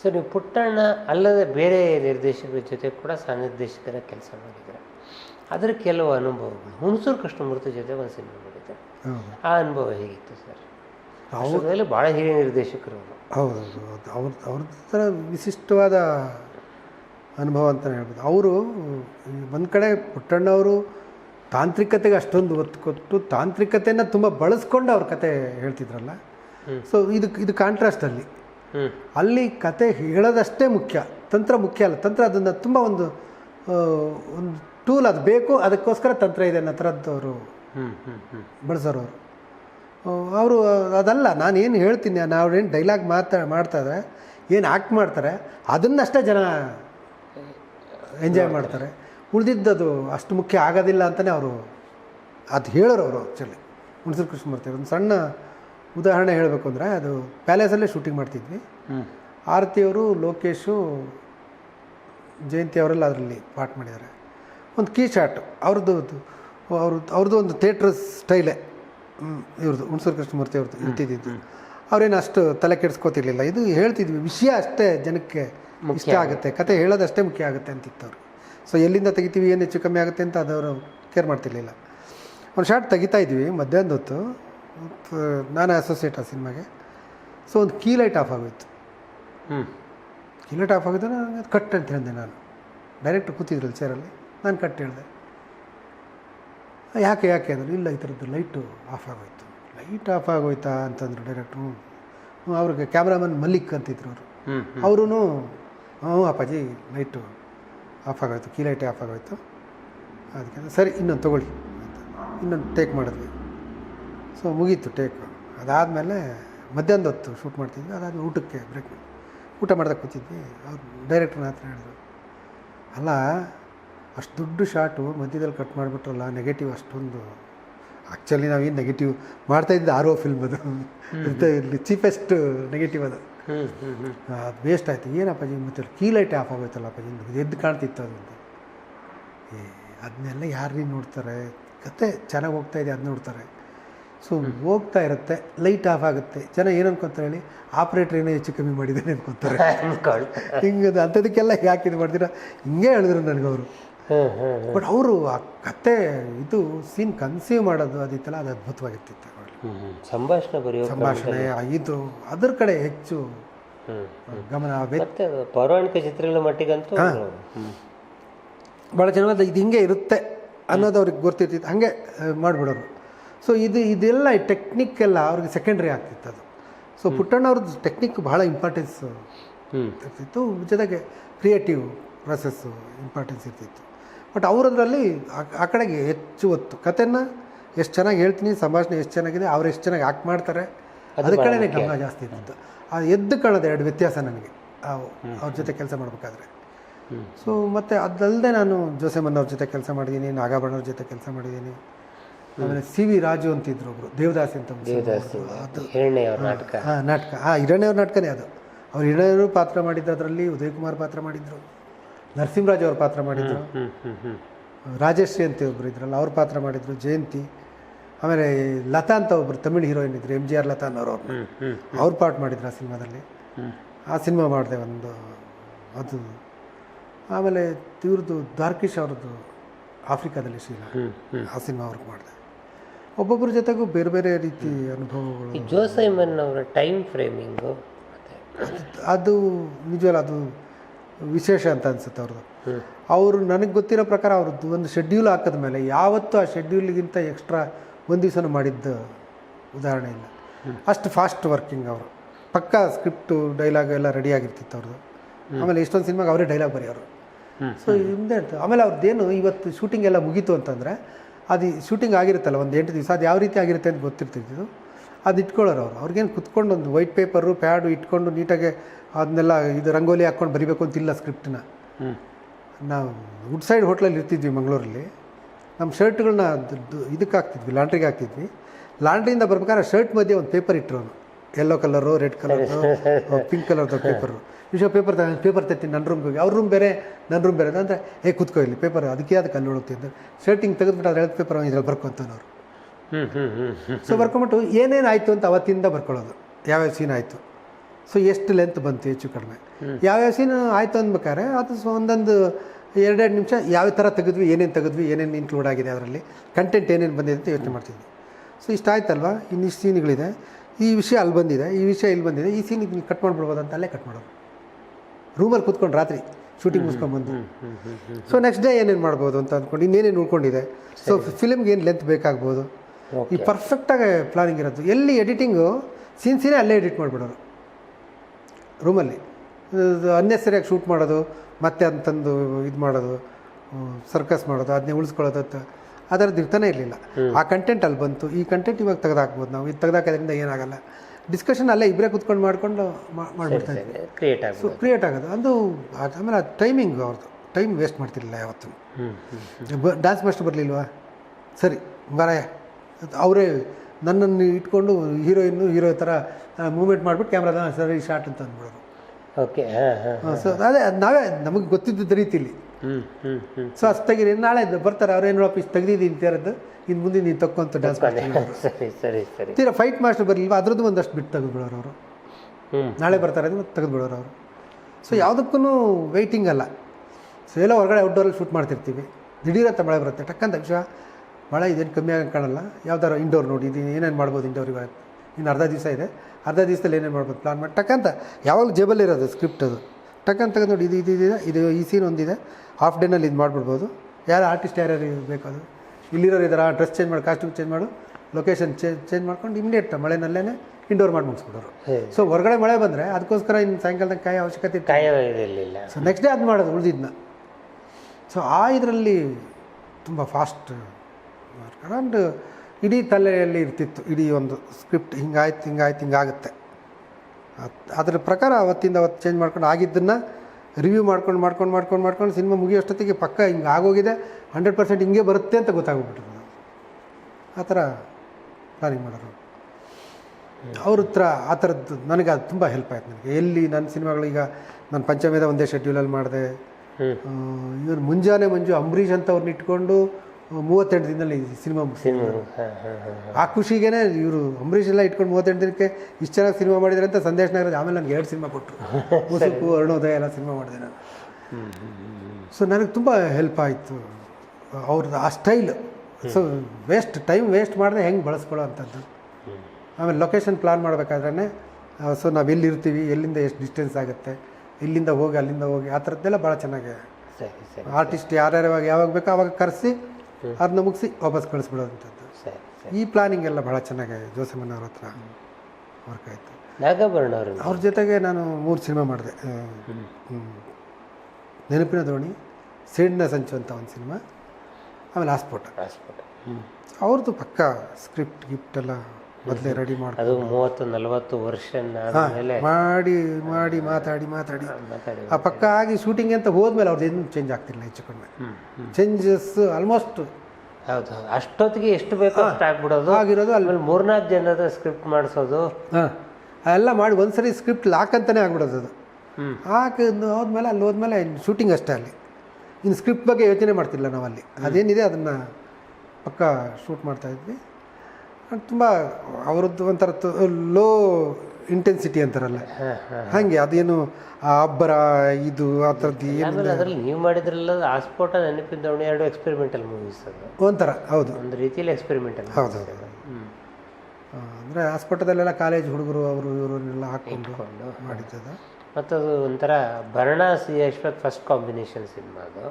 So ನೀವು ಪುಟ್ಟಣ್ಣ ಅಲ್ಲದೆ ಬೇರೆ ನಿರ್ದೇಶಕರ ಜೊತೆ ಕೂಡ ಸಹ ನಿರ್ದೇಶಕರ ಕೆಲಸ ಮಾಡಿದ್ದಾರೆ. ಅದರ ಕೆಲವು ಅನುಭವಗಳು. ಹುಣಸೂರು ಕೃಷ್ಣಮೂರ್ತಿ ಜೊತೆ ಒಂದು ಸಿನಿಮಾ ಮಾಡಿದ್ದಾರೆ ಆ ಅನುಭವ ಹೇಗಿತ್ತು ಸರ್? ಅವರಲ್ಲಿ ಭಾಳ ಹಿರಿಯ ನಿರ್ದೇಶಕರು ಹೌದು ಅವ್ರ ಅವ್ರ ಥರ ವಿಶಿಷ್ಟವಾದ ಅನುಭವ ಅಂತಲೇ ಹೇಳ್ಬೋದು. ಅವರು ಒಂದು ಕಡೆ ಪುಟ್ಟಣ್ಣವರು ತಾಂತ್ರಿಕತೆಗೆ ಅಷ್ಟೊಂದು ಒತ್ತು ಕೊಟ್ಟು ತಾಂತ್ರಿಕತೆಯನ್ನು ತುಂಬ ಬಳಸ್ಕೊಂಡು ಅವ್ರ ಕತೆ ಹೇಳ್ತಿದ್ರಲ್ಲ? ಸೊ ಇದು ಇದು ಕಾಂಟ್ರಾಸ್ಟ್ ಅಲ್ಲಿ ಹ್ಞೂ ಅಲ್ಲಿ ಕತೆ ಹೇಳೋದಷ್ಟೇ ಮುಖ್ಯ. ತಂತ್ರ ಮುಖ್ಯ ಅಲ್ಲ. ತಂತ್ರ ಅದನ್ನು ತುಂಬ ಒಂದು ಒಂದು ಟೂಲ್ ಅದು ಬೇಕು. ಅದಕ್ಕೋಸ್ಕರ ತಂತ್ರ ಇದೆ ಅನ್ನೋ ಥರದ್ದು ಅವರು ಹ್ಞೂ ಹ್ಞೂ ಹ್ಞೂ ಬಳಸೋರು ಅವರು. ಅವರು ಅದಲ್ಲ ನಾನು ಏನು ಹೇಳ್ತೀನಿ ನಾವು ಏನು ಡೈಲಾಗ್ ಮಾತಾ ಮಾಡ್ತಾರೆ ಏನು ಆ್ಯಕ್ಟ್ ಮಾಡ್ತಾರೆ ಅದನ್ನಷ್ಟೇ ಜನ ಎಂಜಾಯ್ ಮಾಡ್ತಾರೆ. ಉಳಿದಿದ್ದದು ಅಷ್ಟು ಮುಖ್ಯ ಆಗೋದಿಲ್ಲ ಅಂತಲೇ ಅವರು ಅದು ಹೇಳೋರು ಅವರು ಆ್ಯಕ್ಚುಲಿ ಹುಣಸೂರು ಕೃಷ್ಣಮೂರ್ತಿ ಒಂದು ಸಣ್ಣ ಉದಾಹರಣೆ ಹೇಳಬೇಕು ಅಂದರೆ ಅದು ಪ್ಯಾಲೇಸಲ್ಲೇ ಶೂಟಿಂಗ್ ಮಾಡ್ತಿದ್ವಿ. ಆರತಿಯವರು ಲೋಕೇಶು ಜಯಂತಿ ಅವರೆಲ್ಲ ಅದರಲ್ಲಿ ಪಾಠ ಮಾಡಿದ್ದಾರೆ. ಒಂದು ಕೀ ಶಾಟ್ ಅವ್ರದ್ದು ಅವ್ರದ್ದು ಅವ್ರದ್ದು ಒಂದು ಥಿಯೇಟ್ರ್ ಸ್ಟೈಲೇ ಇವ್ರದ್ದು ಹುಣಸೂರು ಕೃಷ್ಣಮೂರ್ತಿ ಅವ್ರದ್ದು ಇರ್ತಿದ್ದು ಅವ್ರೇನು ಅಷ್ಟು ತಲೆ ಕೆಡಿಸ್ಕೋತಿರ್ಲಿಲ್ಲ. ಇದು ಹೇಳ್ತಿದ್ವಿ ವಿಷಯ ಅಷ್ಟೇ ಜನಕ್ಕೆ ಇಷ್ಟ ಆಗುತ್ತೆ. ಕತೆ ಹೇಳೋದಷ್ಟೇ ಮುಖ್ಯ ಆಗುತ್ತೆ ಅಂತಿತ್ತು ಅವರು ಸೊ ಎಲ್ಲಿಂದ ತೆಗಿತೀವಿ ಏನು ಹೆಚ್ಚು ಕಮ್ಮಿ ಆಗುತ್ತೆ ಅಂತ ಅದವರು ಕೇರ್ ಮಾಡ್ತಿರ್ಲಿಲ್ಲ. ಒಂದು ಶಾರ್ಟ್ ತೆಗಿತಾ ಇದ್ವಿ ಮಧ್ಯಾಹ್ನದ ಹೊತ್ತು ನಾನು ಅಸೋಸಿಯೇಟ್ ಆ ಸಿನಿಮಾಗೆ. ಸೊ ಒಂದು ಕೀ ಲೈಟ್ ಆಫ್ ಆಗೋಯ್ತು. ಹ್ಞೂ ಕೀ ಲೈಟ್ ಆಫ್ ಆಗಿದ್ದು ನಾನು ಅದು ಕಟ್ ಅಂತ ಹೇಳಿದೆ ನಾನು. ಡೈರೆಕ್ಟ್ ಕೂತಿದ್ರಲ್ಲ ಚೇರಲ್ಲಿ ನಾನು ಕಟ್ ಹೇಳಿದೆ. ಯಾಕೆ ಯಾಕೆ ಅಂದ್ರೆ ಇಲ್ಲ ಈ ಥರದ್ದು ಲೈಟು ಆಫ್ ಆಗೋಯ್ತು. ಲೈಟ್ ಆಫ್ ಆಗೋಯ್ತಾ ಅಂತಂದರು ಡೈರೆಕ್ಟ್ರು ಹ್ಞೂ ಅವ್ರಿಗೆ ಕ್ಯಾಮ್ರಾಮನ್ ಮಲ್ಲಿಕ್ ಅಂತಿದ್ರು ಅವರು. ಅವರು ಹ್ಞೂ ಅಪ್ಪಾಜಿ ಲೈಟು ಆಫ್ ಆಗೋಯ್ತು ಕೀ ಲೈಟೇ ಆಫ್ ಆಗೋಯ್ತು. ಅದಕ್ಕೆ ಸರಿ ಇನ್ನೊಂದು ತೊಗೊಳ್ಳಿ ಅಂತ. ಇನ್ನೊಂದು ಟೇಕ್ ಮಾಡಿದ್ವಿ. ಸೊ ಮುಗೀತು ಟೇಕು ಅದಾದಮೇಲೆ ಮಧ್ಯಾಹ್ನದ ಹೊತ್ತು ಶೂಟ್ ಮಾಡ್ತಿದ್ವಿ. ಅದಾದಮೇಲೆ ಊಟಕ್ಕೆ ಬ್ರೇಕ್ ಊಟ ಮಾಡ್ದಾಗ ಕೂತಿದ್ವಿ. ಅವ್ರು ಡೈರೆಕ್ಟ್ರನ್ನ ಹತ್ರ ಹೇಳಿದ್ರು ಅಲ್ಲ ಅಷ್ಟು ದುಡ್ಡು ಶಾಟು ಮಧ್ಯದಲ್ಲಿ ಕಟ್ ಮಾಡಿಬಿಟ್ರಲ್ಲ ನೆಗೆಟಿವ್ ಅಷ್ಟೊಂದು. ಆ್ಯಕ್ಚುಲಿ ನಾವೇನು ನೆಗೆಟಿವ್ ಮಾಡ್ತಾ ಇದ್ದಿದ್ದು ಆರೋ ಫಿಲ್ಮ್ ಅದು. ಇಲ್ಲಿ ಚೀಪೆಸ್ಟ್ ನೆಗೆಟಿವ್ ಅದು. ಅದು ವೇಸ್ಟ್ ಆಯಿತು. ಏನಪ್ಪಾಜಿ ಮತ್ತೆ ಕೀ ಲೈಟ್ ಆಫ್ ಆಗೋಯ್ತಲ್ಲ ಅಪ್ಪಾಜಿ? ಎದ್ದು ಕಾಣ್ತಿತ್ತು ಅದು. ಏ ಅದನ್ನೆಲ್ಲ ಯಾರು ನೋಡ್ತಾರೆ? ಕತೆ ಚೆನ್ನಾಗಿ ಹೋಗ್ತಾ ಇದೆ ಅದು ನೋಡ್ತಾರೆ. ಸೊ ಹೋಗ್ತಾ ಇರುತ್ತೆ ಲೈಟ್ ಆಫ್ ಆಗುತ್ತೆ. ಜನ ಏನು ಅನ್ಕೊಂತಾರೆ ಹೇಳಿ ಆಪರೇಟರ್ ಏನೋ ಹೆಚ್ಚು ಕಮ್ಮಿ ಮಾಡಿದ್ದೇನೆ ಅನ್ಕೊಂತಾರೆ. ಹಿಂಗೆ ಅಂಥದಕ್ಕೆಲ್ಲ ಯಾಕೆ ಇದು ಮಾಡ್ತೀರಾ? ಹಿಂಗೆ ಹೇಳಿದ್ರು ನನಗೆ ಅವರು. ಬಟ್ ಅವರು ಆ ಕತೆ ಇದು ಸೀನ್ ಕನ್ಸೀವ್ ಮಾಡೋದು ಅದಿತ್ತಲ್ಲ ಅದು ಅದ್ಭುತವಾಗಿರ್ತಿತ್ತು ಸಂಭಾಷಣೆ ಬರೆಯೋ ಸಂಭಾಷಣೆ ಇದು ಅದ್ರ ಕಡೆ ಹೆಚ್ಚು ಗಮನ ಮತ್ತೆ ಪೌರಾಣಿಕ ಚಿತ್ರಗಳ ಮಟ್ಟಿಗಂತೂ ಭಾಳ ಚೆನ್ನಾಗಿ ಇದು ಹಿಂಗೆ ಇರುತ್ತೆ ಅನ್ನೋದು ಅವ್ರಿಗೆ ಗೊತ್ತಿರ್ತಿತ್ತು. ಹಾಗೆ ಮಾಡಿಬಿಡೋರು. ಸೊ ಇದು ಇದೆಲ್ಲ ಟೆಕ್ನಿಕ್ ಎಲ್ಲ ಅವ್ರಿಗೆ ಸೆಕೆಂಡ್ರಿ ಆಗ್ತಿತ್ತು ಅದು. ಸೊ ಪುಟ್ಟಣ್ಣವ್ರದ್ದು ಟೆಕ್ನಿಕ್ ಭಾಳ ಇಂಪಾರ್ಟೆನ್ಸ್ ಇರ್ತಿತ್ತು. ಜೊತೆಗೆ ಕ್ರಿಯೇಟಿವ್ ಪ್ರೊಸೆಸ್ಸು ಇಂಪಾರ್ಟೆನ್ಸ್ ಇರ್ತಿತ್ತು. ಬಟ್ ಅವರದ್ರಲ್ಲಿ ಆ ಕಡೆಗೆ ಹೆಚ್ಚು ಒತ್ತು. ಕತೆನ ಎಷ್ಟು ಚೆನ್ನಾಗಿ ಹೇಳ್ತೀನಿ ಸಂಭಾಷಣೆ ಎಷ್ಟು ಚೆನ್ನಾಗಿದೆ ಅವ್ರು ಎಷ್ಟು ಚೆನ್ನಾಗಿ ಆಕ್ಟ್ ಮಾಡ್ತಾರೆ ಅದ್ರ ಕಡೆನೇ ಗಮನ ಜಾಸ್ತಿ ಇತ್ತು ಆ ಎದ್ದು ಕಾಣೋದು ಎರಡು ವ್ಯತ್ಯಾಸ ನನಗೆ ಅವು ಅವ್ರ ಜೊತೆ ಕೆಲಸ ಮಾಡಬೇಕಾದ್ರೆ. ಸೊ ಮತ್ತು ಅದಲ್ಲದೆ ನಾನು ಜೋಸೆಮನ್ ಅವ್ರ ಜೊತೆ ಕೆಲಸ ಮಾಡಿದ್ದೀನಿ ನಾಗಾಭರಣವ್ರ ಜೊತೆ ಕೆಲಸ ಮಾಡಿದ್ದೀನಿ ಆಮೇಲೆ ಸಿ ವಿ ರಾಜು ಅಂತಿದ್ರು ಒಬ್ರು ದೇವದಾಸಿ ಅಂತ ದೇವದಾಸಿ ನಾಟಕ. ಹಾಂ ನಾಟಕ. ಹಾಂ ಹಿರಣ್ಯವ್ರ ನಾಟಕನೇ ಅದು. ಅವ್ರು ಹಿರಣ್ಯವರು ಪಾತ್ರ ಮಾಡಿದ್ದು ಅದರಲ್ಲಿ ಉದಯ್ ಕುಮಾರ್ ಪಾತ್ರ ಮಾಡಿದ್ರು. ನರಸಿಂಹರಾಜ್ ಅವ್ರ ಪಾತ್ರ ಮಾಡಿದ್ರು. ರಾಜಶ್ರೀ ಅಂತ ಒಬ್ರು ಇದ್ರಲ್ಲ ಅವ್ರ ಪಾತ್ರ ಮಾಡಿದ್ರು. ಜಯಂತಿ. ಆಮೇಲೆ ಲತಾ ಅಂತ ಒಬ್ರು ತಮಿಳ್ ಹೀರೋಯಿನ್ ಇದ್ರು ಎಂ ಜಿ ಆರ್ ಲತಾ ಅನ್ನೋರು ಅವ್ರು. ಅವ್ರ ಪಾಠ ಮಾಡಿದ್ರು ಆ ಸಿನಿಮಾದಲ್ಲಿ. ಆ ಸಿನಿಮಾ ಮಾಡಿದೆ ಒಂದು ಅದು. ಆಮೇಲೆ ಇವ್ರದ್ದು ದ್ವಾರ್ಕಿಶ್ ಅವ್ರದ್ದು ಆಫ್ರಿಕಾದಲ್ಲಿ ಶೀಲ ಆ ಸಿನಿಮಾ ಅವ್ರಿಗೆ ಮಾಡಿದೆ. ಒಬ್ಬೊಬ್ಬರ ಜೊತೆಗೂ ಬೇರೆ ಬೇರೆ ರೀತಿ ಅನುಭವಗಳು. ಈ ಜೋಸೈಮನ್ ಅವರ ಟೈಮ್ ಫ್ರೇಮಿಂಗು ಅದು ನಿಜವಲ್ಲ ಅದು ವಿಶೇಷ ಅಂತ ಅನ್ಸುತ್ತೆ ಅವ್ರದ್ದು. ಅವರು ನನಗೆ ಗೊತ್ತಿರೋ ಪ್ರಕಾರ ಅವ್ರದ್ದು ಒಂದು ಶೆಡ್ಯೂಲ್ ಹಾಕಿದ ಮೇಲೆ ಯಾವತ್ತೂ ಆ ಶೆಡ್ಯೂಲ್ಗಿಂತ ಎಕ್ಸ್ಟ್ರಾ ಒಂದು ದಿವಸನೂ ಮಾಡಿದ್ದ ಉದಾಹರಣೆ ಇಲ್ಲ. ಅಷ್ಟು ಫಾಸ್ಟ್ ವರ್ಕಿಂಗ್ ಅವರು. ಪಕ್ಕಾ ಸ್ಕ್ರಿಪ್ಟು ಡೈಲಾಗ್ ಎಲ್ಲ ರೆಡಿ ಆಗಿರ್ತಿತ್ತು ಅವ್ರದ್ದು. ಆಮೇಲೆ ಎಷ್ಟೊಂದು ಸಿನಿಮಾಗೆ ಅವರೇ ಡೈಲಾಗ್ ಬರೆಯೋರು. ಸೊ ಹಿಂದೆ ಆಮೇಲೆ ಅವ್ರದ್ದೇನು ಇವತ್ತು ಶೂಟಿಂಗ್ ಎಲ್ಲ ಮುಗೀತು ಅಂತಂದರೆ ಅದು ಶೂಟಿಂಗ್ ಆಗಿರುತ್ತಲ್ಲ ಒಂದು ಎಂಟು ದಿವಸ ಅದು ಯಾವ ರೀತಿ ಆಗಿರುತ್ತೆ ಅಂತ ಗೊತ್ತಿರ್ತಿದ್ದು ಅದು ಇಟ್ಕೊಳ್ಳೋರು ಅವರು. ಅವ್ರಿಗೇನು ಕುತ್ಕೊಂಡು ಒಂದು ವೈಟ್ ಪೇಪರು ಪ್ಯಾಡು ಇಟ್ಕೊಂಡು ನೀಟಾಗಿ ಅದನ್ನೆಲ್ಲ ಇದು ರಂಗೋಲಿ ಹಾಕ್ಕೊಂಡು ಬರಿಬೇಕು ಅಂತಿಲ್ಲ ಸ್ಕ್ರಿಪ್ಟನ್ನ ನಾವು ವುಡ್ ಸೈಡ್ ಹೋಟ್ಲಲ್ಲಿ ಇರ್ತಿದ್ವಿ ಮಂಗಳೂರಲ್ಲಿ. ನಮ್ಮ ಶರ್ಟ್ಗಳನ್ನ ಇದಕ್ಕೆ ಹಾಕ್ತಿದ್ವಿ ಲಾಂಡ್ರಿಗೆ ಹಾಕ್ತಿದ್ವಿ. ಲಾಂಡ್ರಿಯಿಂದ ಬರ್ಬೇಕಾದ್ರೆ ಶರ್ಟ್ ಮಧ್ಯೆ ಒಂದು ಪೇಪರ್ ಇಟ್ಟರು ಅವನು ಯೆಲ್ಲೋ ಕಲರು ರೆಡ್ ಕಲರ್ದು ಪಿಂಕ್ ಕಲರ್ದು ಪೇಪರು ವಿಷಯ ಪೇಪರ್ ಪೇಪರ್ ತೆತ್ತೀನಿ ನನ್ನ ರೂಮ್ಗೆ ಹೋಗಿ ಅವ್ರ ರೂಮ್ ಬೇರೆ ನನ್ನ ರೂಮ್ ಬೇರೆ ಅಂದರೆ ಏ ಕೂತ್ಕೋ ಇಲ್ಲಿ ಪೇಪರ್ ಅದಕ್ಕೆ ಅದಕ್ಕೆ ಅಲ್ಲಿ ನೋಡುತ್ತೆ ಶರ್ಟಿಂಗ್ ತೆಗೆದ್ಬಿಟ್ಟು ಅದ್ರ ಪೇಪರ್ ಇದ್ರಲ್ಲಿ ಬರ್ಕೊಂತಾನವ್ರು ಅವರು. ಹ್ಞೂ ಹ್ಞೂ ಹ್ಞೂ ಸೊ ಬರ್ಕೊಂಬಿಟ್ಟು ಏನೇನು ಆಯಿತು ಅಂತ ಅವತ್ತಿಂದ ಬರ್ಕೊಳ್ಳೋದು. ಯಾವ್ಯಾವ ಸೀನ್ ಆಯಿತು? ಸೊ ಎಷ್ಟು ಲೆಂತ್ ಬಂತು ಹೆಚ್ಚು ಕಡಿಮೆ? ಯಾವ್ಯಾವ ಸೀನ್ ಆಯಿತು ಅಂದ್ಬೇಕಾದ್ರೆ ಅದು ಸೊ ಒಂದೊಂದು ಎರಡೆರಡು ನಿಮಿಷ ಯಾವ ಥರ ತೆಗೆದ್ವಿ ಏನೇನು ತೆಗೆದ್ವಿ ಏನೇನು ಇನ್ಕ್ಲೂಡ್ ಆಗಿದೆ ಅದರಲ್ಲಿ ಕಂಟೆಂಟ್ ಏನೇನು ಬಂದಿದೆ ಅಂತ ಯೋಚನೆ ಮಾಡ್ತಿದ್ವಿ. ಸೊ ಇಷ್ಟ ಆಯ್ತಲ್ವಾ ಇನ್ನಿಷ್ಟು ಸೀನ್ಗಳಿದೆ ಈ ವಿಷಯ ಅಲ್ಲಿ ಬಂದಿದೆ ಈ ವಿಷಯ ಇಲ್ಲಿ ಬಂದಿದೆ ಈ ಸೀನ್ ಇದನ್ನ ಕಟ್ ಮಾಡ್ಬಿಡ್ಬೋದು ಅಂತ ಅಲ್ಲೇ ಕಟ್ ಮಾಡೋದು. ರೂಮಲ್ಲಿ ಕೂತ್ಕೊಂಡು ರಾತ್ರಿ ಶೂಟಿಂಗ್ ಮುಗಿಸ್ಕೊಂಡ್ಬಂದು ಸೊ ನೆಕ್ಸ್ಟ್ ಡೇ ಏನೇನು ಮಾಡ್ಬೋದು ಅಂತ ಅಂದ್ಕೊಂಡು ಇನ್ನೇನೇನು ಉಳ್ಕೊಂಡಿದೆ. ಸೊ ಫಿಲಮ್ಗೆ ಏನು ಲೆಂತ್ ಬೇಕಾಗ್ಬೋದು. ಈ ಪರ್ಫೆಕ್ಟಾಗಿ ಪ್ಲಾನಿಂಗ್ ಇರೋದು. ಎಲ್ಲಿ ಎಡಿಟಿಂಗು ಸೀನ್ ಸೀನೇ ಅಲ್ಲೇ ಎಡಿಟ್ ಮಾಡಿಬಿಡೋರು ರೂಮಲ್ಲಿ ಅನ್ನೆಸರಿಯಾಗಿ ಶೂಟ್ ಮಾಡೋದು ಮತ್ತೆ ಅಂತಂದು ಇದು ಮಾಡೋದು ಸರ್ಕಸ್ ಮಾಡೋದು ಅದನ್ನೇ ಉಳಿಸ್ಕೊಳ್ಳೋದು ಅಂತ. ಅದರದ್ದು ಇರ್ತಾನೆ ಇರಲಿಲ್ಲ. ಆ ಕಂಟೆಂಟ್ ಅಲ್ಲಿ ಬಂತು. ಈ ಕಂಟೆಂಟ್ ಇವಾಗ ತೆಗೆದಾಕ್ಬೋದು ನಾವು. ಇದು ತೆಗೆದಾಕೋದ್ರಿಂದ ಏನಾಗಲ್ಲ. ಡಿಸ್ಕಷನ್ ಅಲ್ಲೇ ಇಬ್ಬರೇ ಕುತ್ಕೊಂಡು ಮಾಡಿಕೊಂಡು ಮಾಡ್ಬಿಡ್ತಾ ಇದ್ವಿ. ಕ್ರಿಯೇಟ್ ಸೊ ಆಗ್ಬೋದು. ಕ್ರಿಯೇಟ್ ಆಗೋದು. ಅದು ಆಮೇಲೆ ಆಮೇಲೆ ಟೈಮಿಂಗ್ ಅವ್ರದ್ದು ಟೈಮ್ ವೇಸ್ಟ್ ಮಾಡ್ತಿರಲಿಲ್ಲ ಯಾವತ್ತೂ. ಡ್ಯಾನ್ಸ್ ಮಾಸ್ಟರ್ ಬರಲಿಲ್ವಾ? ಸರಿ ಬರ ಅವರೇ ನನ್ನನ್ನು ಇಟ್ಕೊಂಡು ಹೀರೋಯಿನ್ನು ಹೀರೋ ಥರ ಮೂವ್ಮೆಂಟ್ ಮಾಡಿಬಿಟ್ಟು ಕ್ಯಾಮ್ರಾದ ಸರಿ ಶಾರ್ಟ್ ಅಂತ ಅಂದ್ಬಿಡೋರು ಓಕೆ ಹಾಂ ಹಾಂ ಸೊ ಅದೇ ಅದ್ ನಾವೇ ನಮಗೆ ಗೊತ್ತಿದ್ದ ರೀತಿಲಿ. ಸೊ ಅಷ್ಟು ತೆಗೀರಿ. ನಾಳೆ ಬರ್ತಾರೆ. ಅವ್ರೇನು ಆಫೀಸ್ ತೆಗ್ದಿದ್ದೀನಿ ಅಂತಿರೋದು ಇನ್ನು ಮುಂದೆ ನೀನು ತಕ್ಕೊಂತ ಡ್ಯಾನ್ಸ್ ಸರಿ ಸರಿ ಸರಿ. ತೀರಾ ಫೈಟ್ ಮಾಸ್ಟರ್ ಬರಲಿಲ್ವ? ಅದ್ರದ್ದು ಒಂದಷ್ಟು ಬಿಟ್ಟು ತೆಗೆದುಬಿಡೋರು ಅವರು. ಹ್ಞೂ ನಾಳೆ ಬರ್ತಾರೆ ಅಂದ್ರೆ ಮತ್ತೆ ತೆಗೆದುಬಿಡೋರು ಅವರು. ಸೊ ಯಾವುದಕ್ಕೂ ವೆಯ್ಟಿಂಗ್ ಅಲ್ಲ. ಸೊ ಎಲ್ಲ ಹೊರಗಡೆ ಔಟ್ಡೋರಲ್ಲಿ ಶೂಟ್ ಮಾಡ್ತಿರ್ತೀವಿ. ದಿಢೀರಂತ ಮಳೆ ಬರುತ್ತೆ. ಟಕ್ಕಂತ ವಿಷಯ ಮಳೆ ಇದೇನು ಕಮ್ಮಿ ಆಗಿ ಕಾಣಲ್ಲ. ಯಾವ್ದಾರು ಇಂಡೋರ್ ನೋಡಿ. ಇದು ಏನೇನು ಮಾಡ್ಬೋದು ಇಂಡೋರಿಗೆ ಇನ್ನು ಅರ್ಧ ದಿವಸ ಇದೆ. ಅರ್ಧ ದಿವಸದಲ್ಲಿ ಏನೇನು ಮಾಡ್ಬೋದು ಪ್ಲಾನ್ ಮಾಡಿ? ಟಕ್ಕಂತ ಯಾವಾಗಲೂ ಜೇಬಲ್ಲಿರೋದು ಸ್ಕ್ರಿಪ್ಟ್ ಅದು. ಟಕ್ಕಂತ ತೆಗೆದು ನೋಡಿ ಇದು ಇದು ಇದೆ ಇದು ಈ ಸೀನ್ ಒಂದಿದೆ. ಹಾಫ್ ಡೇನಲ್ಲಿ ಇದು ಮಾಡಿಬಿಡ್ಬೋದು ಯಾರು ಆರ್ಟಿಸ್ಟ್ ಯಾರ್ಯಾರು ಬೇಕು ಇಲ್ಲಿರೋರು ಇದ್ದಾರೆ ಡ್ರೆಸ್ ಚೇಂಜ್ ಮಾಡಿ ಕಾಸ್ಟ್ಯೂಮ್ ಚೇಂಜ್ ಮಾಡು. ಲೊಕೇಶನ್ ಚೇಂಜ್ ಚೇಂಜ್ ಮಾಡ್ಕೊಂಡು ಇಮಿಡಿಯೇಟ್ ಮಳೆನಲ್ಲೇ ಇಂಡೋರ್ ಮಾಡಿ ಮುಗಿಸ್ಬಿಡೋರು. ಸೊ ಹೊರಗಡೆ ಮಳೆ ಬಂದರೆ ಅದಕ್ಕೋಸ್ಕರ ಇನ್ನು ಸಾಯಂಕಾಲದಾಗ ಕಾಯಿ ಅವಶ್ಯಕತೆ ಇರಲಿಲ್ಲ. ಸೊ ನೆಕ್ಸ್ಟ್ ಡೇ ಅದು ಮಾಡೋದು ಉಳಿದಿದ್ನ. ಸೊ ಆ ಇದರಲ್ಲಿ ತುಂಬ ಫಾಸ್ಟ್ ಆ್ಯಂಡ್ ಇಡೀ ತಲೆಯಲ್ಲಿ ಇರ್ತಿತ್ತು. ಇಡೀ ಒಂದು ಸ್ಕ್ರಿಪ್ಟ್ ಹಿಂಗಾಯ್ತು ಹಿಂಗಾಯ್ತು ಹಿಂಗಾಗುತ್ತೆ. ಅದ್ರ ಪ್ರಕಾರ ಅವತ್ತಿಂದ ಅವತ್ತು ಚೇಂಜ್ ಮಾಡ್ಕೊಂಡು ಆಗಿದ್ದನ್ನು ರಿವ್ಯೂ ಮಾಡ್ಕೊಂಡು ಮಾಡ್ಕೊಂಡು ಮಾಡ್ಕೊಂಡು ಮಾಡ್ಕೊಂಡು ಸಿನಿಮಾ ಮುಗಿಯೋಷ್ಟೊತ್ತಿಗೆ ಪಕ್ಕ ಹಿಂಗೆ ಆಗೋಗಿದೆ. ಹಂಡ್ರೆಡ್ ಪರ್ಸೆಂಟ್ ಹಿಂಗೆ ಬರುತ್ತೆ ಅಂತ ಗೊತ್ತಾಗ್ಬಿಟ್ಟಿರೋದು. ಆ ಥರ ಪ್ಲಾನಿಂಗ್ ಮಾಡೋರು ಅವ್ರ ಹತ್ರ ಆ ಥರದ್ದು ನನಗೆ ಅದು ತುಂಬ ಹೆಲ್ಪ್ ಆಯ್ತು ನನಗೆ. ಎಲ್ಲಿ ನನ್ನ ಸಿನಿಮಾಗಳು ಈಗ ನಾನು ಪಂಚಮೇದ ಒಂದೇ ಶೆಡ್ಯೂಲಲ್ಲಿ ಮಾಡಿದೆ. ಇವನು ಮುಂಜಾನೆ ಮಂಜು ಅಂಬರೀಷ್ ಅಂತ ಅವ್ರನ್ನ ಇಟ್ಕೊಂಡು ಮೂವತ್ತೆಂಟು ದಿನದಲ್ಲಿ ಸಿನಿಮಾ ಮುಗಿಸಿ ಸಿನಿಮಾ ಹಾಂ ಆ ಖುಷಿಗೇನೆ ಇವರು ಅಂಬರೀಷ್ ಎಲ್ಲ ಇಟ್ಕೊಂಡು ಮೂವತ್ತೆಂಟು ದಿನಕ್ಕೆ ಇಷ್ಟು ಚೆನ್ನಾಗಿ ಸಿನಿಮಾ ಮಾಡಿದ್ರೆ ಅಂತ ಸಂದೇಶ್ ನಗರದ ಆಮೇಲೆ ನನಗೆ ಎರಡು ಸಿನಿಮಾ ಕೊಟ್ಟರು ಮುಸುಕು ಅರುಣೋದಯ ಎಲ್ಲ ಸಿನಿಮಾ ಮಾಡಿದೆ ನಾನು. ಸೊ ನನಗೆ ತುಂಬ ಹೆಲ್ಪ್ ಆಯಿತು. ಅವ್ರದ್ದು ಆ style so waste time waste ಮಾಡಿದ್ರೆ ಹೆಂಗೆ ಬಳಸ್ಕೊಳ್ಳೋ ಅಂಥದ್ದು ಆಮೇಲೆ ಲೊಕೇಶನ್ ಪ್ಲಾನ್ ಮಾಡಬೇಕಾದ್ರೆ ಸೊ ನಾವು ಎಲ್ಲಿರ್ತೀವಿ ಎಲ್ಲಿಂದ ಎಷ್ಟು ಡಿಸ್ಟೆನ್ಸ್ ಆಗುತ್ತೆ ಇಲ್ಲಿಂದ ಹೋಗಿ ಅಲ್ಲಿಂದ ಹೋಗಿ ಆ ಥರದ್ದೆಲ್ಲ ಭಾಳ ಚೆನ್ನಾಗಿ ಸರಿ ಸರಿ ಆರ್ಟಿಸ್ಟ್ ಯಾರ್ಯಾರು ಯಾವಾಗ ಬೇಕೋ ಅವಾಗ ಕರೆಸಿ ಅದನ್ನ ಮುಗಿಸಿ ವಾಪಸ್ ಸರಿ ಈ ಪ್ಲಾನಿಂಗ್ ಎಲ್ಲ ಬಹಳ ಚೆನ್ನಾಗಿ ಜೋಸಮ್ಮನವ್ರ ಹತ್ರ ವರ್ಕ್ ಆಯಿತು. ನಾಗಾಭರಣ ಅವರು ಅವ್ರ ಜೊತೆಗೆ ನಾನು ಮೂರು ಸಿನಿಮಾ ಮಾಡಿದೆ. ನೆನಪಿನ ದೋಣಿ ಸೇಡಿನ ಸಂಚು ಅಂತ ಒಂದು ಸಿನಿಮಾ ಆಮೇಲೆ ಆಸ್ಫೋಟ ಹ್ಞೂ ಅವ್ರದ್ದು ಪಕ್ಕ ಸ್ಕ್ರಿಪ್ಟ್ ಗಿಫ್ಟ್ ಎಲ್ಲ ಮೊದಲೇ ರೆಡಿ ಮಾಡಿ ಅದು ಮೂವತ್ತು ನಲವತ್ತು ವರ್ಷ ಆದಮೇಲೆ ಮಾಡಿ ಮಾಡಿ ಮಾತಾಡಿ ಮಾತಾಡಿ. ಆ ಪಕ್ಕ ಆಗಿ ಶೂಟಿಂಗ್ ಅಂತ ಹೋದ್ಮೇಲೆ ಅವ್ರದ್ದು ಏನು ಚೇಂಜ್ ಆಗ್ತಿಲ್ಲ ಹೆಚ್ಚು ಕಡಿಮೆ ಚೇಂಜಸ್ ಆಲ್ಮೋಸ್ಟ್ ಹೌದು. ಅಷ್ಟೊತ್ತಿಗೆ ಎಷ್ಟು ಬೇಕೋ ಅಷ್ಟು ಆಗ್ಬಿಡೋದು. ಆಗಿರೋದು ಅಲ್ಲಿ ಮೂರ್ನಾಲ್ಕು ಜನದ ಸ್ಕ್ರಿಪ್ಟ್ ಮಾಡಿಸೋದು. ಹಾಂ ಎಲ್ಲ ಮಾಡಿ ಒಂದ್ಸರಿ ಸ್ಕ್ರಿಪ್ಟ್ ಲಾಕ್ ಅಂತಲೇ ಆಗ್ಬಿಡೋದು ಅದು. ಹಾಕಿದ್ದು ಹಾಕಿ ಹೋದ್ಮೇಲೆ ಅಲ್ಲಿ ಹೋದ್ಮೇಲೆ ಶೂಟಿಂಗ್ ಅಷ್ಟೇ ಅಲ್ಲಿ. ಇನ್ನು ಸ್ಕ್ರಿಪ್ಟ್ ಬಗ್ಗೆ ಯೋಚನೆ ಮಾಡ್ತಿಲ್ಲ ನಾವಲ್ಲಿ. ಅದೇನಿದೆ ಅದನ್ನು ಪಕ್ಕ ಶೂಟ್ ಮಾಡ್ತಾ ಇದ್ವಿ. ತುಂಬ ಅವ್ರದ್ದು ಒಂಥರ ಲೋ ಇಂಟೆನ್ಸಿಟಿ ಅಂತಾರಲ್ಲ. ಹಂಗೆ ಅದೇನು ಆ ಅಬ್ಬರ ಇದು ಆ ಥರದ್ದು ಅದ್ರಲ್ಲಿ ನೀವು ಮಾಡಿದ್ರಲ್ಲ ಆಸ್ಫೋಟ ನೆನಪಿನ ದೋಣಿ ಎರಡು ಎಕ್ಸ್ಪೆರಿಮೆಂಟಲ್ ಮೂವೀಸ್ ಅದು. ಒಂಥರ ಹೌದು. ಒಂದು ರೀತಿಯಲ್ಲಿ ಎಕ್ಸ್ಪೆರಿಮೆಂಟಲ್ ಹೌದು ಅಂದರೆ ಹಾಸ್ಪಿಟಲಲ್ಲೆಲ್ಲ ಕಾಲೇಜ್ ಹುಡುಗರು ಅವರು ಇವರನ್ನೆಲ್ಲ ಹಾಕೊಂಡು ಮಾಡಿದ್ದದು. ಮತ್ತು ಅದು ಒಂಥರ Bharana C Ashwath first combination cinema ಅದು.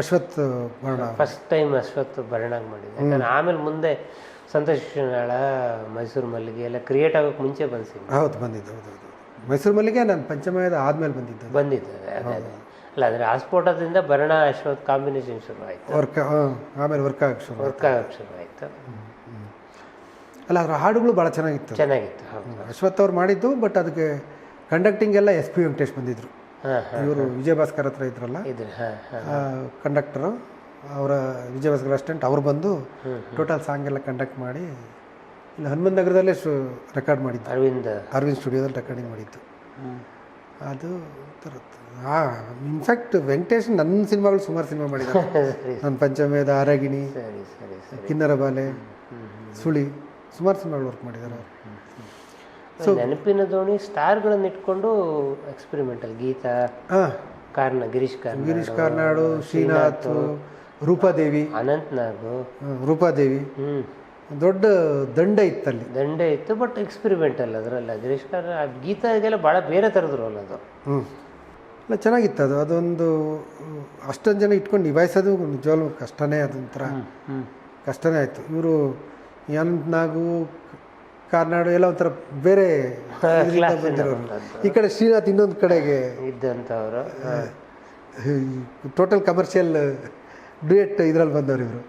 ಅಶ್ವಥ್ ವರ್ಣ. ಫಸ್ಟ್ ಟೈಮ್ ಅಶ್ವತ್ ಬರ್ಣಾಗಿ ಮಾಡಿದ್ದೆ ಯಾಕಂದ್ರೆ ಆಮೇಲೆ ಮುಂದೆ ಸಂತೋಷ್ ಮೈಸೂರು ಮಲ್ಲಿಗೆ ಎಲ್ಲ ಕ್ರಿಯೇಟ್ ಆಗೋಕೆ ಮುಂಚೆ ಬಂದಿದ್ದೆ ಹೌದು ಬಂದಿದ್ದು ಹೌದು ಹೌದು. ಮೈಸೂರು ಮಲ್ಲಿಗೆ ನಾನು ಪಂಚಮಯದ ಆದಮೇಲೆ ಬಂದಿದ್ದು. ಬಂದಿದ್ದು ಅದೇ ಅಲ್ಲ ಅಂದರೆ ಆಸ್ಫೋಟದಿಂದ ಭರಣ ಅಶ್ವತ್ ಕಾಂಬಿನೇಷನ್ ಶುರು ಆಯಿತು. ವರ್ಕ್ ಆಮೇಲೆ ವರ್ಕ್ ಆಗಕ್ಕೆ ಶುರು ವರ್ಕ್ ಆಗಕ್ಕೆ ಶುರು ಆಯಿತು. ಅಲ್ಲ ಅದರ ಹಾಡುಗಳು ಭಾಳ ಚೆನ್ನಾಗಿತ್ತು. ಚೆನ್ನಾಗಿತ್ತು ಅಶ್ವತ್ ಅಶ್ವಥ್ ಅವ್ರು ಮಾಡಿದ್ದು ಬಟ್ ಅದಕ್ಕೆ ಕಂಡಕ್ಟಿಂಗ್ ಎಲ್ಲ ಎಸ್ ಪಿ ವೆಂಕಟೇಶ್ ಹಾಂ ಇವರು ವಿಜಯ ಭಾಸ್ಕರ್ ಹತ್ರ ಇದ್ರಲ್ಲ? ಕಂಡಕ್ಟರು. ಅವರ ವಿಜಯ ಭಾಸ್ಕರ್ ಅಸ್ಟೆಂಟ್ ಅವ್ರು ಬಂದು ಟೋಟಲ್ ಸಾಂಗ್ ಎಲ್ಲ ಕಂಡಕ್ಟ್ ಮಾಡಿ ಇಲ್ಲಿ ಹನುಮಂತ ನಗರದಲ್ಲೇ ಶು ರೆಕಾರ್ಡ್ ಮಾಡಿದ್ದು. ಅರವಿಂದ್. ಅರವಿಂದ್ ಸ್ಟುಡಿಯೋದಲ್ಲಿ ರೆಕಾರ್ಡಿಂಗ್ ಮಾಡಿದ್ದು. ಅದು ಹಾಂ ಇನ್ಫ್ಯಾಕ್ಟ್ ವೆಂಕಟೇಶ್ ನನ್ನ ಸಿನಿಮಾಗಳು ಸುಮಾರು ಸಿನಿಮಾ ಮಾಡಿದ್ದೆ ನನ್ನ ಪಂಚಮೇದ ಆರಗಿಣಿ ಕಿನ್ನರ ಬಾಲೆ ಸುಳಿ ಸುಮಾರು ಸಿನಿಮಾಗಳು ವರ್ಕ್ ಮಾಡಿದ್ದಾರೆ ಅವರು. ನೆನಪಿನ ದೋಣಿ ಸ್ಟಾರ್ಗಳನ್ನ ಇಟ್ಕೊಂಡು ಎಕ್ಸ್ಪೆರಿಮೆಂಟಲ್ ಗೀತಾ ಕಾರ್ನ ಗಿರೀಶ್ ಕಾರ್ನ ಗಿರೀಶ್ ಕಾರ್ನಾಡು ಶ್ರೀನಾಥ್ ರೂಪಾದೇವಿ. ಅನಂತ್ ನಾಗು ರೂಪಾದೇವಿ. ದೊಡ್ಡ ದಂಡ ಇತ್ತಲ್ಲಿ. ದಂಡೆ ಇತ್ತು ಬಟ್ ಎಕ್ಸ್ಪೆರಿಮೆಂಟಲ್ ಅದರಲ್ಲ. ಗಿರೀಶ್ ಕಾರ್ ಆ ಗೀತಾಗೆಲ್ಲ ಭಾಳ ಬೇರೆ ಥರದ್ರು ಅಲ್ಲ ಅದು. ಇಲ್ಲ ಚೆನ್ನಾಗಿತ್ತು ಅದು. ಅದೊಂದು ಅಷ್ಟೊಂದು ಜನ ಇಟ್ಕೊಂಡು ನಿಭಾಯಿಸೋದು ನಿಜವಾಗ್ಲೂ ಕಷ್ಟನೇ ಅದೊಂಥರ ಹ್ಮ್. ಕಷ್ಟನೇ ಆಯಿತು. ಇವರು ಅನಂತ್ನಾಗು ಕಾರ್ನಾಡು ಎಲ್ಲ ಒಂಥರ ಬೇರೆ ಇದರಿಂದ ಬಂದಿರೋರು. ಈ ಕಡೆ ಶ್ರೀನಾಥ್ ಇನ್ನೊಂದು ಕಡೆಗೆ ಇದ್ದಂಥವ್ರು. ಟೋಟಲ್ ಕಮರ್ಷಿಯಲ್ ಡುಯೆಟ್ ಇದರಲ್ಲಿ ಬಂದವರು ಇವರು.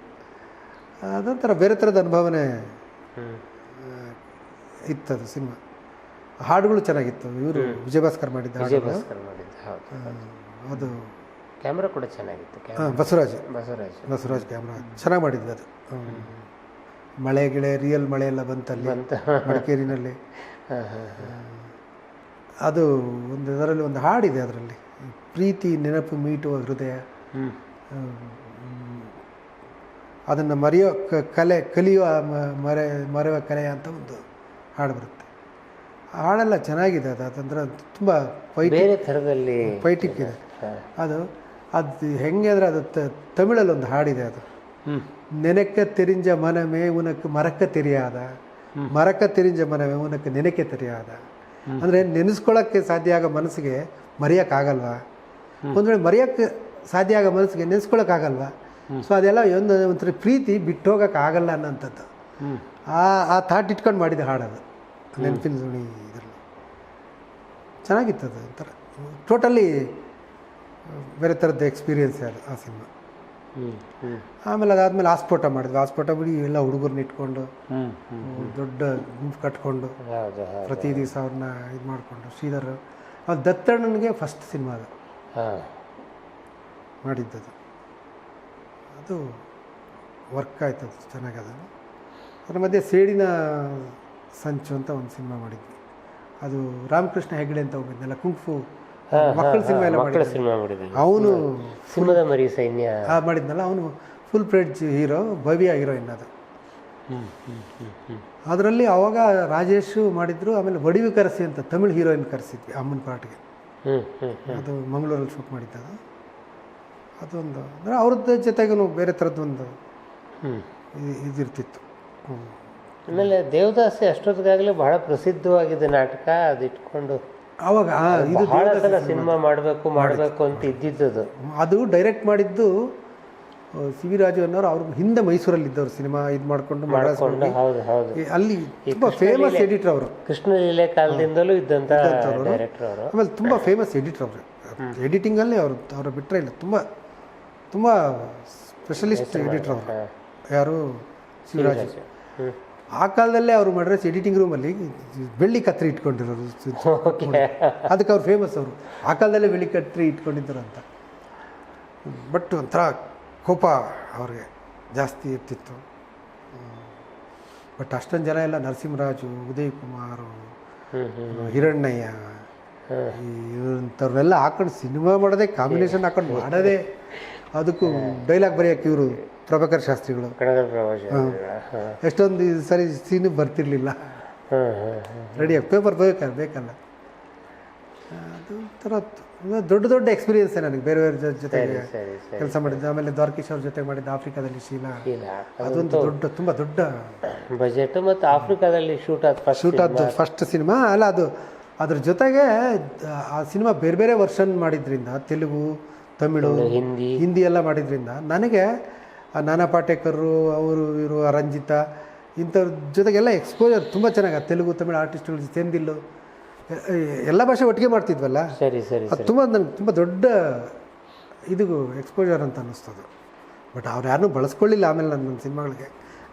ಅದೊಂಥರ ಬೇರೆ ಥರದ ಅನುಭವನೆ ಇತ್ತದು ಸಿನಿಮಾ. ಹಾಡುಗಳು ಚೆನ್ನಾಗಿತ್ತು. ಇವರು ವಿಜಯಭಾಸ್ಕರ್ ಮಾಡಿದ್ದ ವಿಜಯ ಹಾಡುಗಳು. ಭಾಸ್ಕರ್ ಮಾಡಿದ್ದ ಅದು ಕ್ಯಾಮ್ರಾ ಕೂಡ ಚೆನ್ನಾಗಿತ್ತು ಬಸವರಾಜ್. ಬಸವರಾಜ್. ಬಸವರಾಜ್ ಕ್ಯಾಮ್ರಾ ಚೆನ್ನಾಗಿ ಮಾಡಿದ್ದು ಅದು. ಮಳೆ ಗಿಳೆ ರಿಯಲ್ ಮಳೆ ಎಲ್ಲ ಬಂತಲ್ಲಿ ಬಂತ. ಮಡಿಕೇರಿನಲ್ಲಿ. ಅದು ಒಂದು ಅದರಲ್ಲಿ ಒಂದು ಹಾಡಿದೆ ಅದರಲ್ಲಿ. ಪ್ರೀತಿ ನೆನಪು ಮೀಟುವ ಹೃದಯ. ಅದನ್ನು ಮರೆಯೋ ಕ- ಕಲೆ ಕಲಿಯುವ ಮರೆ ಮರೆಯುವ ಕಲೆ ಅಂತ ಒಂದು ಹಾಡು ಬರುತ್ತೆ. ಆ ಹಾಡೆಲ್ಲ ಚೆನ್ನಾಗಿದೆ ಅದು. ಅದಂದ್ರೆ ತುಂಬ ಪೈಟಿಕ್ ಬೇರೆ ಥರದಲ್ಲಿ ಫೈಟಿಕ್ ಇದೆ. ಅದು ಅದು ಹೆಂಗೆ ಅಂದರೆ ಅದು ತಮಿಳಲ್ಲಿ ಒಂದು ಹಾಡಿದೆ ಅದು. ನೆನಕ ತೆರಿಂಜ ಮನಮೇ ಉನಕ್ಕೆ ಮರಕ್ಕ ತೆರಿಯಾದ. ಮರಕ್ಕ ತೆರಿಂಜ ಮನಮೇ ಉನಕ್ಕೆ ನೆನಕೆ ತೆರಿಯಾದ. ಅಂದರೆ ನೆನೆಸ್ಕೊಳ್ಳೋಕ್ಕೆ ಸಾಧ್ಯ ಆಗೋ ಮನಸ್ಸಿಗೆ ಮರೆಯೋಕ್ಕಾಗಲ್ವಾ? ಒಂದು ವೇಳೆ ಮರೆಯೋಕ್ಕೆ ಸಾಧ್ಯ ಆಗೋ ಮನಸ್ಸಿಗೆ ನೆನೆಸ್ಕೊಳ್ಳೋಕ್ಕಾಗಲ್ವಾ ಸೊ ಅದೆಲ್ಲ ಒಂದು ಒಂಥರ ಪ್ರೀತಿ ಬಿಟ್ಟು ಹೋಗೋಕ್ಕಾಗಲ್ಲ ಅನ್ನೋಂಥದ್ದು. ಆ ಆ ಥಾಟ್ ಇಟ್ಕೊಂಡು ಮಾಡಿದ ಹಾಡದು. ನೆನಪಿನ ಸುಳಿ ಇದರಲ್ಲಿ. ಚೆನ್ನಾಗಿತ್ತು ಅದು ಒಂಥರ ಟೋಟಲಿ ಬೇರೆ ಥರದ್ದು ಎಕ್ಸ್ಪೀರಿಯನ್ಸ್ ಅದು ಆ ಸಿನಿಮಾ. ಆಮೇಲೆ ಅದಾದಮೇಲೆ ಆಸ್ಫೋಟ ಮಾಡಿದ್ವಿ. ಆಸ್ಫೋಟ ಬಿಡಿ ಎಲ್ಲ ಹುಡುಗರನ್ನ ಇಟ್ಕೊಂಡು ದೊಡ್ಡ ಗುಂಪು ಕಟ್ಕೊಂಡು ಪ್ರತಿ ದಿವಸ ಅವ್ರನ್ನ ಇದು ಮಾಡಿಕೊಂಡು ಶ್ರೀಧರ್ ಅದು ದತ್ತಣ್ಣನಿಗೆ ಫಸ್ಟ್ ಸಿನಿಮಾ ಅದು. ಮಾಡಿದ್ದದು. ಅದು ವರ್ಕ್ ಆಯ್ತು ಅದು ಚೆನ್ನಾಗದು ಅದ್ರ ಮಧ್ಯೆ ಸೇಡಿನ ಸಂಚು ಅಂತ ಒಂದು ಸಿನಿಮಾ ಮಾಡಿದ್ವಿ. ಅದು ರಾಮಕೃಷ್ಣ ಹೆಗಡೆ ಅಂತ ಹೋಗಿದ್ನಲ್ಲ ಕುಂಫು ಮಕ್ಕಳ ಸಿನಿಮಾ ಎಲ್ಲ ಮಕ್ಕಳ ಸಿನಿಮಾ ಮಾಡಿದ್ವಿ ಅವನು ಸಿನಿಮಾದ ಮರಿ ಸೈನ್ಯ. ಮಾಡಿದ್ನಲ್ಲ ಅವನು full fledge hero Bhavya heroine ಅದು. ಅದರಲ್ಲಿ ಅವಾಗ ರಾಜೇಶು ಮಾಡಿದ್ರು ಆಮೇಲೆ ವಡಿವಿ ಕರೆಸಿ ಅಂತ ತಮಿಳು ಹೀರೋಯಿನ್ ಕರೆಸಿದ್ವಿ ಅಮ್ಮನ ಪಾಟ್ಗೆ ಅದು ಮಂಗಳೂರಲ್ಲಿ ಶೂಟ್ ಮಾಡಿದ್ದದು. ಅದೊಂದು ಅಂದರೆ ಅವ್ರದ್ದು ಜೊತೆಗೂ ಬೇರೆ ಥರದ್ದೊಂದು ಇದಿರ್ತಿತ್ತು. ಆಮೇಲೆ ದೇವದಾಸಿ ಅಷ್ಟೊತ್ತಿಗಾಗಲೇ ಬಹಳ ಪ್ರಸಿದ್ಧವಾಗಿದೆ ನಾಟಕ ಅದು ಇಟ್ಕೊಂಡು ಆವಾಗ ಆ, ಇದು ಬಹಳ ಸಲ ಸಿನಿಮಾ. ಮಾಡಬೇಕು ಮಾಡಬೇಕು ಅಂತ ಇದ್ದಿದ್ದದು. ಅದು ಡೈರೆಕ್ಟ್ ಮಾಡಿದ್ದು ಸಿ ವಿ ರಾಜು ಅನ್ನೋರು ಅವ್ರ ಹಿಂದೆ ಮೈಸೂರಲ್ಲಿ ಇದ್ದವ್ರು ಸಿನಿಮಾ ಇದು ಮಾಡಿಕೊಂಡು ಮಡ್ರಾಸ್ ಕೊಂಡು ಹೌದು ಹೌದು. ಅಲ್ಲಿ ತುಂಬಾ ಫೇಮಸ್ ಎಡಿಟರ್ ಅವರು. ಕೃಷ್ಣಲೀಲೆ ಕಾಲದಿಂದಲೂ ಇದ್ದಂತ ಡೈರೆಕ್ಟರ್ ಅವರು. ಆಮೇಲೆ ತುಂಬಾ ಫೇಮಸ್ ಎಡಿಟರ್ ಅವರು. ಎಡಿಟಿಂಗ್ ಅಲ್ಲಿ ಅವರು ಅವರು ಬಿಟ್ಟರೆ ಇಲ್ಲ. ತುಂಬಾ ತುಂಬಾ ಸ್ಪೆಷಲಿಸ್ಟ್ ಎಡಿಟರ್ ಅವರು. ಯಾರು? ಶಿವರಾಜ್ ಆ ಕಾಲದಲ್ಲೇ ಅವರು ಮಡ್ರಾಸ್ ಎಡಿಟಿಂಗ್ ರೂಮಲ್ಲಿ ಬೆಳ್ಳಿ ಕತ್ರಿ ಇಟ್ಕೊಂಡಿರೋರು ಅದಕ್ಕೆ ಅವ್ರು ಫೇಮಸ್ ಅವರು. ಆ ಕಾಲದಲ್ಲೇ ಬೆಳ್ಳಿ ಕತ್ರಿ ಇಟ್ಕೊಂಡಿದ್ದರು ಅಂತ ಬಟ್ ಒಂಥರ ಕೋಪ ಅವ್ರಿಗೆ ಜಾಸ್ತಿ ಇರ್ತಿತ್ತು. ಬಟ್ ಅಷ್ಟೊಂದು ಜನ ಎಲ್ಲ ನರಸಿಂಹರಾಜು ಉದಯ್ ಕುಮಾರ್ ಹಿರಣ್ಣಯ್ಯ ಇಂಥವ್ರನ್ನೆಲ್ಲ ಹಾಕೊಂಡು ಸಿನಿಮಾ ಮಾಡೋದೇ ಕಾಂಬಿನೇಷನ್ ಹಾಕೊಂಡು ಮಾಡೋದೇ ಅದಕ್ಕೂ ಡೈಲಾಗ್ ಬರೆಯೋಕೆ ಇವರು ಪ್ರಭಾಕರ್ ಶಾಸ್ತ್ರಿಗಳು. ಎಷ್ಟೊಂದು ಸರಿ ಸೀನು ಬರ್ತಿರ್ಲಿಲ್ಲ. ರೆಡಿಯಾಗಿ ಪೇಪರ್ ಬೇಕಲ್ಲ ಬೇಕಲ್ಲ. ಅದು ಒಂಥರ ತ- ದೊಡ್ಡ ದೊಡ್ಡ ಎಕ್ಸ್ಪೀರಿಯನ್ಸ್ ನನಗೆ. ಬೇರೆ ಬೇರೆ ಜೊತೆ ಕೆಲಸ ಮಾಡಿದ್ದು. ಆಮೇಲೆ ದ್ವಾರಕೀಶ್ ಅವ್ರ ಜೊತೆ ಮಾಡಿದ್ದು ಆಫ್ರಿಕಾದಲ್ಲಿ ಶೀಲಾ. ಅದೊಂದು ದೊಡ್ಡ ತುಂಬ ದೊಡ್ಡ ಬಜೆಟ್ ಮತ್ತು ಆಫ್ರಿಕಾದಲ್ಲಿ ಶೂಟ್ ಆದ ಫಸ್ಟ್ ಶೂಟ್ ಆದ ಫಸ್ಟ್ ಸಿನಿಮಾ ಅಲ್ಲ ಅದು ಅದ್ರ ಜೊತೆಗೆ ಆ ಸಿನಿಮಾ ಬೇರೆ ಬೇರೆ ವರ್ಷನ್ ಮಾಡಿದ್ರಿಂದ ತೆಲುಗು ತಮಿಳು ಹಿಂದಿ. ಹಿಂದಿ ಎಲ್ಲ ಮಾಡಿದ್ರಿಂದ ನನಗೆ ನಾನಾ ಪಾಟೇಕರು ಅವರು ಇವರು ರಂಜಿತ ಇಂಥವ್ರ ಜೊತೆಗೆಲ್ಲ ಎಕ್ಸ್ಪೋಜರ್ ತುಂಬ ಚೆನ್ನಾಗಿ ತೆಲುಗು ತಮಿಳು ಆರ್ಟಿಸ್ಟ್ಗಳು ಎ- ಎಲ್ಲ ಭಾಷೆ ಒಟ್ಟಿಗೆ ಮಾಡ್ತಿದ್ವಲ್ಲ? ಸರಿ ಸರಿ ಅದು ತುಂಬ ನನಗೆ ತುಂಬ ದೊಡ್ಡ ಇದು ಎಕ್ಸ್ಪೋಜರ್ ಅಂತ ಅನ್ನಿಸ್ತದೆ. ಬಟ್ ಅವ್ರು ಯಾರನ್ನೂ ಬಳಸ್ಕೊಳ್ಳಿಲ್ಲ ಆಮೇಲೆ ನನ್ನ ನನ್ನ ಸಿನಿಮಾಗಳಿಗೆ.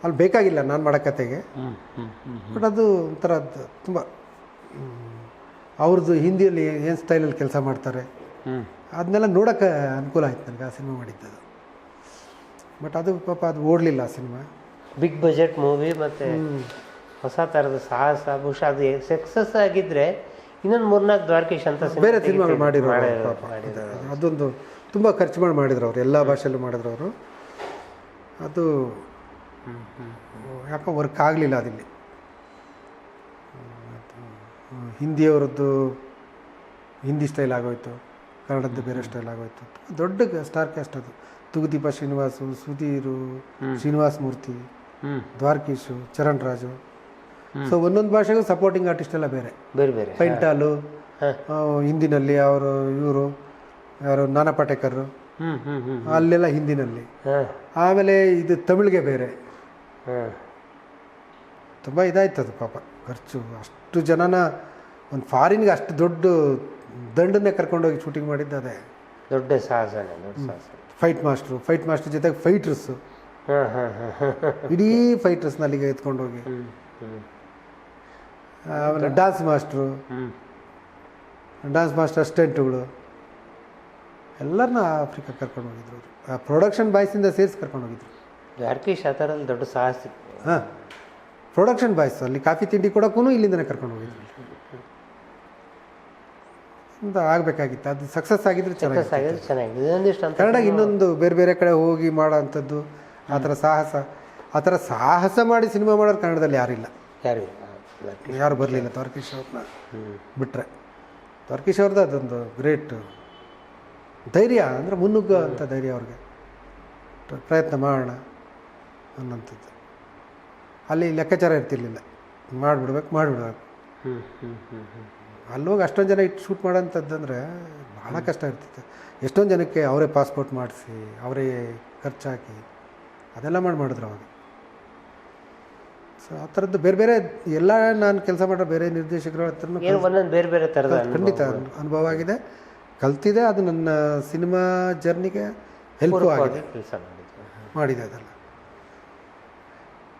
ಅಲ್ಲಿ ಬೇಕಾಗಿಲ್ಲ ನಾನು ಮಾಡೋ ಕತೆಗೆ. ಬಟ್ ಅದು ಒಂಥರ ತುಂಬ ಅವ್ರದ್ದು ಹಿಂದಿಯಲ್ಲಿ ಏನು ಸ್ಟೈಲಲ್ಲಿ ಕೆಲಸ ಮಾಡ್ತಾರೆ. ಅದನ್ನೆಲ್ಲ ನೋಡೋಕ್ಕೆ ಅನುಕೂಲ ಆಯ್ತು ನನಗೆ ಆ ಸಿನಿಮಾ ಮಾಡಿದ್ದದು ಬಟ್ ಅದು ಪಾಪ ಅದು ಓಡಲಿಲ್ಲ ಸಿನಿಮಾ. ಬಿಗ್ ಬಜೆಟ್ ಮೂವಿ ಮತ್ತು ಹೊಸ ಥರದ ಸಾಹಸ ಬಹುಶಃ ಅದು ಸಕ್ಸಸ್ ಆಗಿದ್ದರೆ ಇನ್ನೊಂದು ಮೂರ್ನಾಲ್ಕು ದ್ವಾರಕೀಶ್ ಅಂತ ಬೇರೆ ಸಿನಿಮಾಗಳು ಮಾಡಿದ್ರು ಮಾಡಿರೋ. ಅದೊಂದು ತುಂಬ ಖರ್ಚು ಮಾಡಿ ಮಾಡಿದ್ರು ಅವರು ಎಲ್ಲ ಭಾಷೆಯಲ್ಲೂ ಮಾಡಿದ್ರು ಅವರು. ಅದು ಯಾಕೋ ವರ್ಕ್ ಆಗಲಿಲ್ಲ ಅದಿಲ್ಲಿ. ಹಿಂದಿಯವರದ್ದು ಹಿಂದಿ ಸ್ಟೈಲ್ ಆಗೋಯ್ತು ಕನ್ನಡದ್ದು ಬೇರೆ ಸ್ಟೈಲ್ ಆಗೋಯ್ತು. ದೊಡ್ಡ ಸ್ಟಾರ್ ಕ್ಯಾಸ್ಟ್ ಅದು. ತುಗುದೀಪ ಶ್ರೀನಿವಾಸು ಸುಧೀರು ಶ್ರೀನಿವಾಸ ಮೂರ್ತಿ ದ್ವಾರಕೀಶು ಚರಣ್ ರಾಜು. ಸೊ ಒಂದೊಂದು ಭಾಷೆಗೂ ಸಪೋರ್ಟಿಂಗ್ ಆರ್ಟಿಸ್ಟ್ ಎಲ್ಲ ಬೇರೆ. ಬೇರೆ ಬೇರೆ. ಪೈಂಟಾಲು ಹಿಂದಿನಲ್ಲಿ ಅವರು ಇವರು ಯಾರು ನಾನಾ ಪಾಟೇಕರ್ ಅಲ್ಲೆಲ್ಲ ಹಿಂದಿನಲ್ಲಿ. ಆಮೇಲೆ ಇದು ತಮಿಳಿಗೆ ಬೇರೆ. ತುಂಬ ಇದಾಯ್ತು ಅದು ಪಾಪ. ಖರ್ಚು ಅಷ್ಟು ಜನನ ಒಂದು ಫಾರಿನ್ಗೆ ಅಷ್ಟು ದೊಡ್ಡ ದಂಡನ್ನೇ ಕರ್ಕೊಂಡೋಗಿ ಶೂಟಿಂಗ್ ಮಾಡಿದ್ದು ಅದೇ ದೊಡ್ಡ ಸಾಹಸನೇ ದೊಡ್ಡ ಸಾಹಸ. ಫೈಟ್ ಮಾಸ್ಟ್ರು ಫೈಟ್ ಮಾಸ್ಟರ್ ಜೊತೆಗೆ ಫೈಟ್ರಸ್ಸು ಇಡೀ ಫೈಟ್ರಸ್ನ ಅಲ್ಲಿಗೆ ಎತ್ಕೊಂಡೋಗಿ ಹೋಗಿ. ಆಮೇಲೆ ಡ್ಯಾನ್ಸ್ ಮಾಸ್ಟ್ರು ಡಾನ್ಸ್ ಮಾಸ್ಟರ್ ಅಸ್ಟೆಂಟ್ಗಳು. ಎಲ್ಲರನ್ನ ಆಫ್ರಿಕಾ ಕರ್ಕೊಂಡು ಹೋಗಿದ್ರು ಅವ್ರು. ಆ ಪ್ರೊಡಕ್ಷನ್ ಬಾಯ್ಸಿಂದ ಸೇರಿಸಿ ಕರ್ಕೊಂಡು ಹೋಗಿದ್ರು. ಜಾರ್ಕೀಶ್ ಆ ಥರದಲ್ಲಿ ದೊಡ್ಡ ಸಾಹಸ. ಹಾಂ. ಪ್ರೊಡಕ್ಷನ್ ಬಾಯ್ಸ್ ಅಲ್ಲಿ ಕಾಫಿ ತಿಂಡಿ ಕೊಡೋಕ್ಕೂ ಇಲ್ಲಿಂದನೇ ಕರ್ಕೊಂಡು ಹೋಗಿದ್ರು. ಅಂತ ಆಗಬೇಕಾಗಿತ್ತು. ಅದು ಸಕ್ಸಸ್ ಆಗಿದ್ರೆ ಚೆನ್ನಾಗಿ ಸಕ್ಸಸ್ ಆಗಿದ್ರೆ ಚೆನ್ನಾಗಿದೆ ಇದೊಂದಿಷ್ಟು ಅಂತ ಕನ್ನಡ ಇನ್ನೊಂದು ಬೇರೆ ಬೇರೆ ಕಡೆ ಹೋಗಿ ಮಾಡೋ ಅಂಥದ್ದು ಆ ಥರ ಸಾಹಸ. ಆ ಥರ ಸಾಹಸ ಮಾಡಿ ಸಿನಿಮಾ ಮಾಡೋರು ಕನ್ನಡದಲ್ಲಿ ಯಾರಿಲ್ಲ ಯಾರು ಯಾರು ಬರಲಿಲ್ಲ. ದ್ವಾರಕೀಶ್ ಅವ್ರನ್ನ ಹ್ಞೂ ಬಿಟ್ಟರೆ ದ್ವಾರಕೀಶ್ ಅವ್ರದ್ದು ಅದೊಂದು ಗ್ರೇಟ್ ಧೈರ್ಯ ಅಂದರೆ ಮುನ್ನುಗ್ಗ ಅಂತ ಧೈರ್ಯ ಅವ್ರಿಗೆ. ಪ್ರಯತ್ನ ಮಾಡೋಣ ಅನ್ನೋಂಥದ್ದು ಅಲ್ಲಿ ಲೆಕ್ಕಾಚಾರ ಇರ್ತಿರ್ಲಿಲ್ಲ. ಮಾಡಿಬಿಡ್ಬೇಕು ಮಾಡಿಬಿಡ್ಬೇಕು. ಹ್ಞೂ ಹ್ಞೂ ಹ್ಞೂ ಹ್ಞೂ ಅಲ್ಲಿ ಹೋಗಿ ಅಷ್ಟೊಂದು ಜನ ಇಟ್ಟು ಶೂಟ್ ಮಾಡೋಂಥದ್ದಂದರೆ ಭಾಳ ಕಷ್ಟ ಇರ್ತಿತ್ತು. ಎಷ್ಟೊಂದು ಜನಕ್ಕೆ ಅವರೇ ಪಾಸ್ಪೋರ್ಟ್ ಮಾಡಿಸಿ ಅವರೇ ಖರ್ಚಾಕಿ ಅದೆಲ್ಲ ಮಾಡಿ ಮಾಡಿದ್ರು ಅವಾಗ. ಸೊ ಆ ಥರದ್ದು ಬೇರೆ ಬೇರೆ ಎಲ್ಲ ನಾನು ಕೆಲಸ ಮಾಡೋ ಬೇರೆ ನಿರ್ದೇಶಕರ ಹತ್ರ ಬೇರೆ ಬೇರೆ ಥರದ ಖಂಡಿತ ಅನುಭವ ಆಗಿದೆ. ಕಲ್ತಿದೆ ಅದು ನನ್ನ ಸಿನಿಮಾ ಜರ್ನಿಗೆ ಹೆಲ್ಪ್ ಆಗಿದೆ. ಮಾಡಿದೆ ಅದೆಲ್ಲ.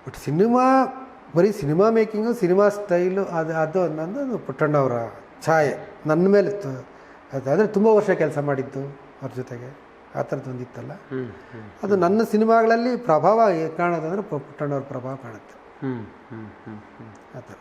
ಬಟ್ ಸಿನಿಮಾ ಬರೀ ಸಿನಿಮಾ ಮೇಕಿಂಗು ಸಿನಿಮಾ ಸ್ಟೈಲು ಅದು ಅದು ಅನ್ನೋದು ಪುಟ್ಟಣ್ಣವರ ಛಾಯೆ. ನನ್ನ ಮೇಲೆ ತ- ಅದು ಅಂದರೆ ತುಂಬ ವರ್ಷ ಕೆಲಸ ಮಾಡಿದ್ದು ಅವ್ರ ಜೊತೆಗೆ. ಆ ಥರದ್ದು ಒಂದಿತ್ತಲ್ಲ ಹ್ಞೂ ಹ್ಞೂ ಅದು ನನ್ನ ಸಿನಿಮಾಗಳಲ್ಲಿ ಪ್ರಭಾವ ಕಾಣೋದಂದ್ರೆ ಪುಟ್ಟಣ್ಣವ್ರ ಪ್ರಭಾವ ಕಾಣುತ್ತೆ. ಹ್ಞೂ ಹ್ಞೂ ಹ್ಞೂ ಹ್ಞೂ ಆ ಥರ.